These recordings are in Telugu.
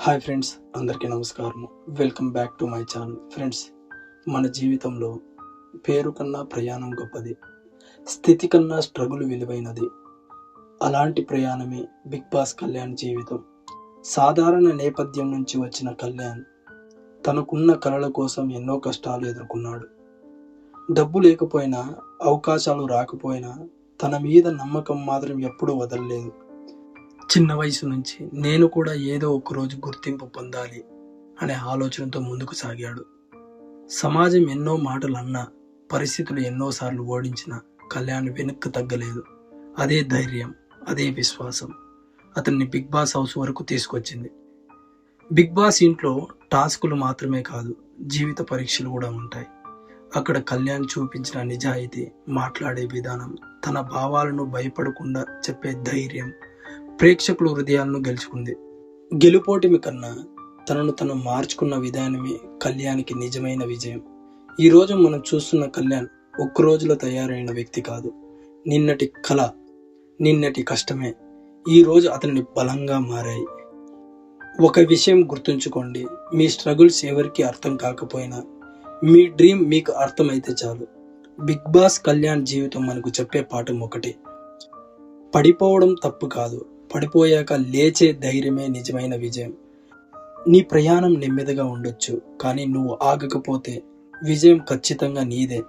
హాయ్ ఫ్రెండ్స్ అందరికీ నమస్కారం welcome back to my channel friends మన జీవితంలో పేరు కన్నా ప్రయాణం గొప్పది. స్థితి కన్నా స్ట్రగుల్ విలువైనది. అలాంటి ప్రయాణమే బిగ్ బాస్ కళ్యాణ్ జీవితం. సాధారణ నేపథ్యం నుంచి వచ్చిన కళ్యాణ్ తనకున్న కళల కోసం ఎన్నో కష్టాలు ఎదుర్కొన్నాడు. డబ్బు లేకపోయినా అవకాశాలు రాకపోయినా తన మీద నమ్మకం మాత్రం ఎప్పుడూ వదలలేదు. చిన్న వయసు నుంచి నేను కూడా ఏదో ఒకరోజు గుర్తింపు పొందాలి అనే ఆలోచనతో ముందుకు సాగాడు. సమాజం ఎన్నో మాటలు అన్నా పరిస్థితులు ఎన్నోసార్లు ఓడించిన కళ్యాణ్ వెనక్కి తగ్గలేదు. అదే ధైర్యం అదే విశ్వాసం. అతన్ని బిగ్ బాస్ హౌస్ వరకు తీసుకొచ్చింది. బిగ్ బాస్ ఇంట్లో టాస్కులు మాత్రమే కాదు జీవిత పరీక్షలు కూడా ఉంటాయి. అక్కడ కళ్యాణ్ చూపించిన నిజాయితీ మాట్లాడే విధానం తన భావాలను భయపడకుండా చెప్పే ధైర్యం ప్రేక్షకుల హృదయాలను గెలుచుకుంది. గెలుపోటమి కన్నా తనను తను మార్చుకున్న విధానమే కళ్యాణ్కి నిజమైన విజయం. ఈ రోజు మనం చూస్తున్న కళ్యాణ్ ఒక్క రోజులో తయారైన వ్యక్తి కాదు. నిన్నటి కళ నిన్నటి కష్టమే. ఈ రోజు బలంగా మారాయి. ఒక విషయం గుర్తుంచుకోండి మీ స్ట్రగుల్స్ ఎవరికి అర్థం కాకపోయినా మీ డ్రీమ్ మీకు అర్థమైతే చాలు. బిగ్ బాస్ కళ్యాణ్ జీవితం మనకు చెప్పే పాఠం ఒకటి. పడిపోవడం తప్పు కాదు. పడిపోయాక లేచే ధైర్యమే నిజమైన విజయం. నీ ప్రయాణం నెమ్మదిగా ఉండొచ్చు కానీ నువ్వు ఆగకపోతే విజయం ఖచ్చితంగా నీదే.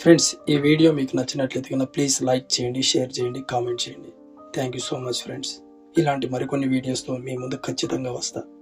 ఫ్రెండ్స్ ఈ వీడియో మీకు నచ్చినట్లయితే కనుక ప్లీజ్ లైక్ చేయండి షేర్ చేయండి కామెంట్ చేయండి. Thank you so much friends. ఇలాంటి మరికొన్ని వీడియోస్తో మీ ముందు ఖచ్చితంగా వస్తాను